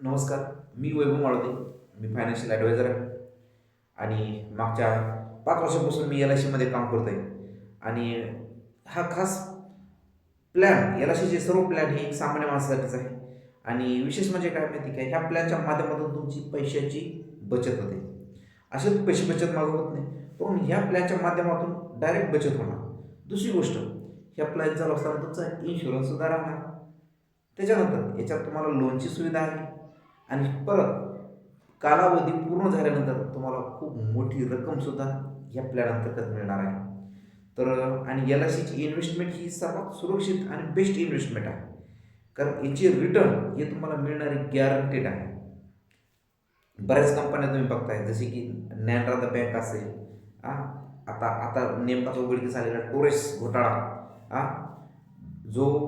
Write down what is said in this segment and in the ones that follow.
नमस्कार मी वैभव माळुते मी financial adviser आहे. आणि मागच्या पाच वर्षापासून मी एल आय सीमध्ये काम करतो आहे आणि हा खास प्लॅन एल आय सीचे सर्व प्लॅन हे एक सामान्य माणसासाठीच आहे. आणि विशेष म्हणजे काय माहिती काय ह्या प्लॅनच्या माध्यमातून तुमची पैशाची बचत होते. असेच पैसे बचत माझं होत नाही पण ह्या प्लॅनच्या माध्यमातून डायरेक्ट बचत होणार. दुसरी गोष्ट ह्या प्लॅन चालू असताना तुमचा इन्शुरन्ससुद्धा राहणार. त्याच्यानंतर याच्यात तुम्हाला लोनची सुविधा आहे. आणि परत कालावधी पूर्ण झाल्यानंतर तुम्हाला खूप मोठी रक्कमसुद्धा या प्लॅन अंतर्गत मिळणार आहे. तर आणि एल आय सीची इन्व्हेस्टमेंट ही सर्वात सुरक्षित आणि बेस्ट इन्व्हेस्टमेंट आहे. कारण याची रिटर्न हे तुम्हाला मिळणारी गॅरंटेड आहे. बऱ्याच कंपन्या तुम्ही बघताय जसे की नॅनरा द बँक असेल आ, आता आता नेमकाच उघडकीस आलेला टोरेस घोटाळा आ, जो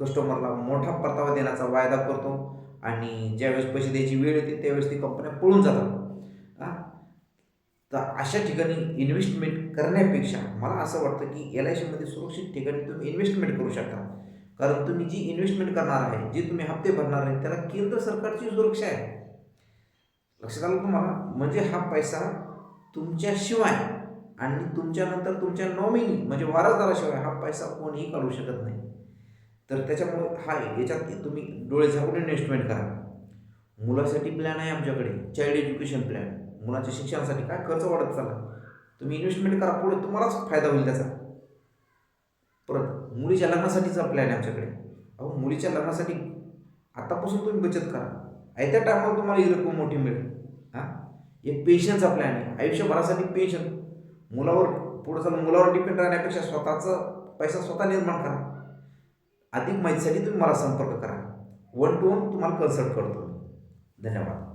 कस्टमरला मोठा परतावा देण्याचा वायदा करतो आणि ज्यावेळेस पैसे द्यायची वेळ येते त्यावेळेस ती कंपन्या पळून जातात. तर अशा ठिकाणी इन्व्हेस्टमेंट करण्यापेक्षा मला असं वाटतं की एल आय सीमध्ये सुरक्षित ठिकाणी तुम्ही इन्व्हेस्टमेंट करू शकता. कारण तुम्ही जी इन्व्हेस्टमेंट करणार आहे जे तुम्ही हप्ते भरणार आहे त्याला केंद्र सरकारची सुरक्षा आहे. लक्षात आलं तुम्हाला? म्हणजे हा पैसा तुमच्याशिवाय आणि तुमच्यानंतर तुमच्या नॉमिनी म्हणजे वारसदाराशिवाय हा पैसा कोणीही काढू शकत नाही. तर त्याच्यामुळे हा याच्यात तुम्ही डोळे झाकून इन्व्हेस्टमेंट करा. मुलासाठी प्लॅन आहे आमच्याकडे चाइल्ड एज्युकेशन प्लॅन मुलाच्या शिक्षणासाठी काय खर्च वाढत चालला? तुम्ही इन्व्हेस्टमेंट करा पुढे तुम्हालाच फायदा होईल त्याचा. परत मुलीच्या लग्नासाठीचा प्लॅन आहे आमच्याकडे. अहो मुलीच्या लग्नासाठी आतापासून तुम्ही बचत करा. आहे त्या टायमाला तुम्हाला ही रक्कम मोठी मिळेल. हां? एक पेन्शनचा प्लॅन आहे. आयुष्यभरासाठी पेन्शन मुलावर पुढं चालून मुलावर डिपेंड राहण्यापेक्षा स्वतःचा पैसा स्वतः निर्माण करा. अधिक माहितीसाठी तुम्ही मला संपर्क करा. वन टू वन तुम्हाला कन्सल्ट करतो धन्यवाद.